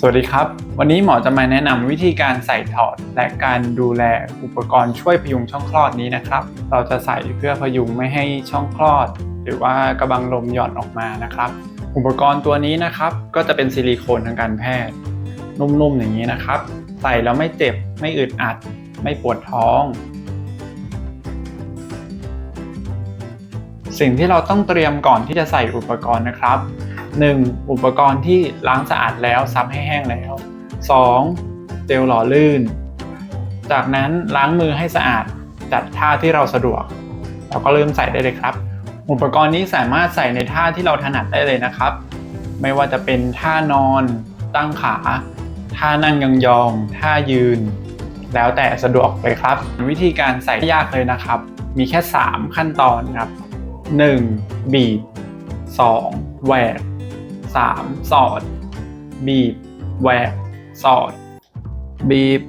สวัสดีครับ วันนี้หมอจะมาแนะนำวิธีการใส่ถอด และการดูแลอุปกรณ์ช่วยพยุงช่องคลอดนี้นะครับ เราจะใส่เพื่อพยุงไม่ให้ช่องคลอด หรือว่ากระบังลมหย่อนออกมานะครับ อุปกรณ์ตัวนี้นะครับ ก็จะเป็นซิลิโคนทางการแพทย์ นุ่มๆอย่างนี้นะครับ ใส่แล้วไม่เจ็บไม่อึดอัด ไม่ปวดท้อง สิ่งที่เราต้องเตรียมก่อนที่จะใส่อุปกรณ์นะครับ 1. อุปกรณ์ที่ล้างสะอาดแล้วซับให้แห้งแล้ว 2. เจลหล่อลื่น จากนั้นล้างมือให้สะอาดจัดท่าที่เราสะดวกแล้วก็เริ่มใส่ได้เลยครับ อุปกรณ์นี้สามารถใส่ในท่าที่เราถนัดได้เลยนะครับ ไม่ว่าจะเป็นท่านอน ตั้งขา ท่านั่งยองๆท่ายืน แล้วแต่สะดวกเลยครับ วิธีการใส่ไม่ยากเลยนะครับ มีแค่ 3 ขั้นตอนครับ 1. บีบ 2. แหวก 3. สอด บีบ แหวก สอด บีบ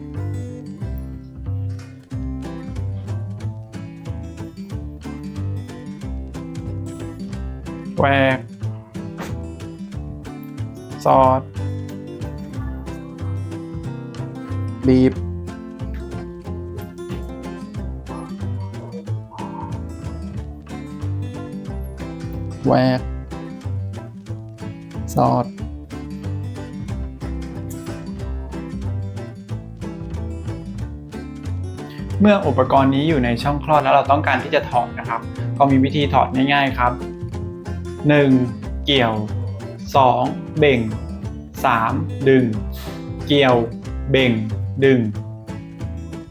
แหวก สอด บีบ แหวก สอด เมื่ออุปกรณ์นี้อยู่ในช่องคลอดแล้วเราต้องการที่จะถอดนะครับ ก็มีวิธีถอดง่ายๆครับ 1. เกี่ยว 2. เบ่ง 3. ดึง เกี่ยว เบ่ง ดึง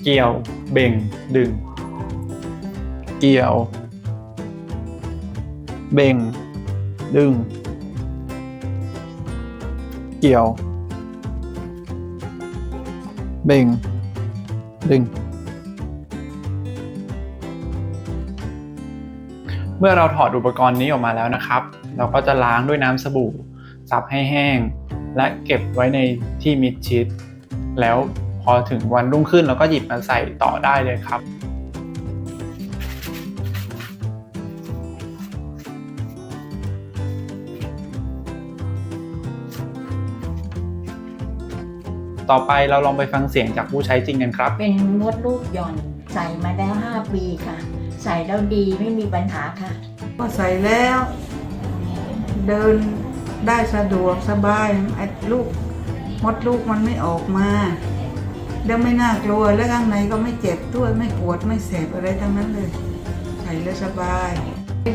เกี่ยว เบ่ง ดึง เกี่ยว เบ่ง ดึง เกี่ยว เบ่ง ดึง เมื่อเราถอดอุปกรณ์นี้ออกมาแล้วนะครับ เราก็จะล้างด้วยน้ำสบู่ซับให้แห้ง และเก็บไว้ในที่มิดชิด แล้วพอถึงวันรุ่งขึ้นเราก็หยิบมาใส่ต่อได้เลยครับ ต่อไปเราลองไปฟังเสียงจากผู้ใช้จริงกันครับ เป็นมดลูกหย่อนใส่มาแล้ว 5 ปีค่ะ ใส่แล้วดีไม่มีปัญหาค่ะ ก็ใส่แล้ว เดินได้สะดวกสบายไอ้ลูกมดลูกมันไม่ออกมาแล้วไม่น่ากลัวแล้วข้างในก็ไม่เจ็บด้วยไม่ปวดไม่แสบอะไรทั้งนั้นเลย ใส่แล้วสบาย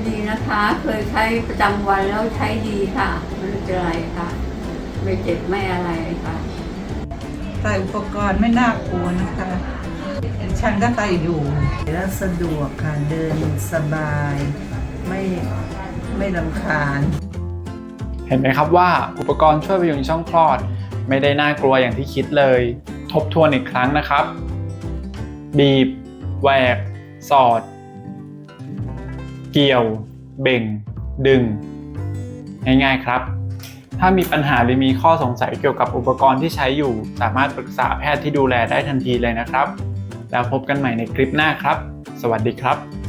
ดีนะคะ เคยใช้ประจำวันแล้วใช้ดีค่ะไม่รู้จะอะไรค่ะ ไม่เจ็บไม่อะไรค่ะ ใส่อุปกรณ์ไม่น่ากลัวนะคะฉันก็ใส่อยู่ แล้วสะดวกค่ะเดินสบาย ไม่ไม่ลำคาญ เห็นไหมครับว่าอุปกรณ์ช่วยพยุงช่องคลอด ไม่ได้น่ากลัวอย่างที่คิดเลย ทบทวนอีกครั้งนะครับ บีบ แหวก สอด เกี่ยว เบ่ง ดึง ง่ายๆครับ ถ้ามีปัญหาหรือมีข้อสงสัยเกี่ยวกับอุปกรณ์ที่ใช้อยู่ สามารถปรึกษาแพทย์ที่ดูแลได้ทันทีเลยนะครับ แล้วพบกันใหม่ในคลิปหน้าครับ สวัสดีครับ